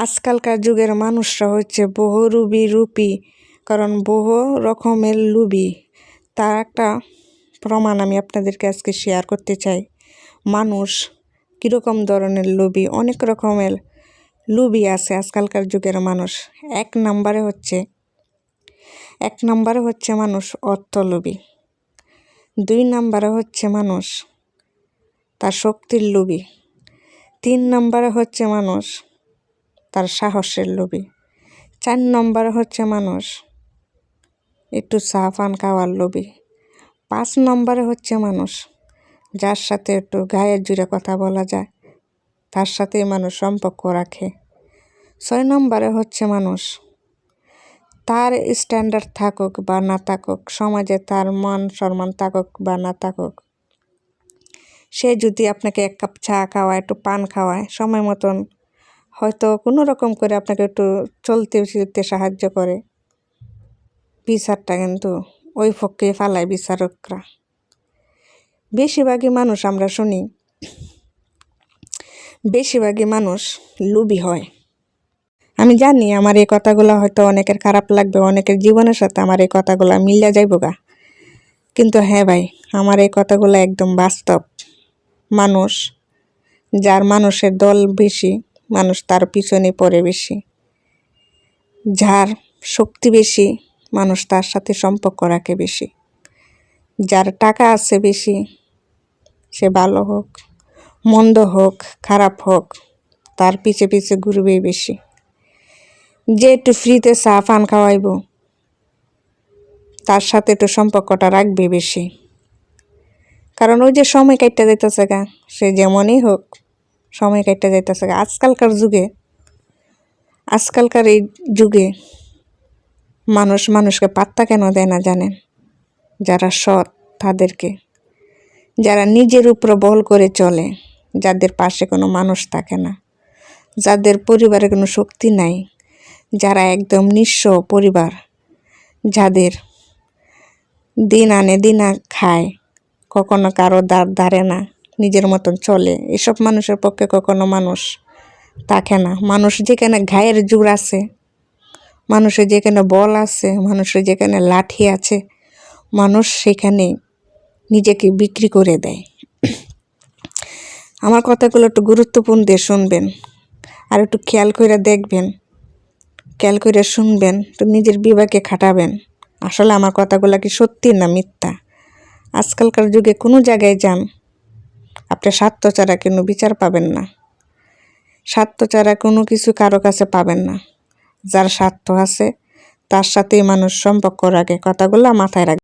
আজকালকার যুগের মানুষরা হচ্ছে বহুরূপী রূপী কারণ বহু রকমের লুবি তার একটা প্রমাণ আমি আপনাদেরকে আজকে শেয়ার করতে চাই। মানুষ কীরকম ধরনের লুবি অনেক রকমের লুবি আছে আজকালকার যুগের মানুষ। এক নম্বরে হচ্ছে, এক নম্বরে হচ্ছে মানুষ অর্থলোভী। দুই নম্বরে হচ্ছে মানুষ তার শক্তির লোভী। তিন নম্বরে হচ্ছে মানুষ তার সাহসের লোভী। চার নম্বরে হচ্ছে মানুষ। একটু চা পান খাওয়ার লোভী। পাঁচ নম্বরে হচ্ছে মানুষ। যার সাথে একটু গায়ের জুড়ে কথা বলা যায়, তার সাথেই মানুষ সম্পর্ক রাখে। ছয় নম্বরে হচ্ছে মানুষ। তার স্ট্যান্ডার্ড থাকুক বা না থাকুক, সমাজে তার মান সম্মান থাকুক বা না থাকুক, সে যদি আপনাকে এক কাপ চা খাওয়ায়, একটু পান খাওয়ায়, সময় মতন হয়তো কোনো রকম করে আপনাকে একটু চলতে ফিরতে সাহায্য করে। বিচারটা কিন্তু ওই পক্ষে ফালায় বিচারকরা। বেশিরভাগই মানুষ আমরা শুনি, বেশিরভাগই মানুষ লুবি হয়। আমি জানি আমার এই কথাগুলো হয়তো অনেকের খারাপ লাগবে, অনেকের জীবনের সাথে আমার এই কথাগুলো মিলিয়া যাইব গা। কিন্তু হ্যাঁ ভাই, আমার এই কথাগুলো একদম বাস্তব। মানুষ, যার মানুষের দল বেশি মানুষ তার পিছনে পড়ে বেশি। যার শক্তি বেশি, মানুষ তার সাথে সম্পর্ক রাখে বেশি। যার টাকা আছে বেশি, সে ভালো হোক, মন্দ হোক, খারাপ হোক, তার পিছে পিছে ঘুরবেই বেশি। যে একটু ফ্রিতে চা, পান খাওয়াইব, তার সাথে একটু সম্পর্কটা রাখবে বেশি। কারণ ওই যে সময় কাটতে যাইতেছে গা, সে যেমনই হোক সময় কাটতে যাইতেছে আজকালকার যুগে, আজকালকার এই যুগে মানুষ, মানুষকে পাত্তা কেন দেয় না জানেন? যারা সৎ তাদেরকে। যারা নিজের উপর বল করে চলে, যাদের পাশে কোনো মানুষ থাকে না। যাদের পরিবারে কোনো শক্তি নাই। যারা একদম নিঃস্ব পরিবার, যাদের দিন আনে দিন খায়, কখনো কারও দাঁড় দাঁড়ে না। নিজের মতন চলে। এসব মানুষের পক্ষে কখনো মানুষ থাকে না। মানুষ যেখানে ঘায়ের জোর আছে, মানুষের যেখানে বল আছে, মানুষের যেখানে লাঠি আছে, মানুষ সেখানে নিজেকে বিক্রি করে দেয়। আমার কথাগুলো একটু গুরুত্বপূর্ণ দিয়ে শুনবেন আর একটু খেয়াল করে দেখবেন, খেয়াল করে শুনবেন, তো নিজের বিবেকে খাটাবেন। আসলে আমার কথাগুলো কি সত্যি না মিথ্যা? আজকালকার যুগে কোনো জায়গায় যান আপনি স্বার্থ ছাড়া কোনো বিচার পাবেন না। স্বার্থ ছাড়া কোনো কিছু কারও কাছে পাবেন না। যার স্বার্থ আছে, তার সাথেই মানুষ সম্পর্ক রাখে। কথাগুলো মাথায় রাখবে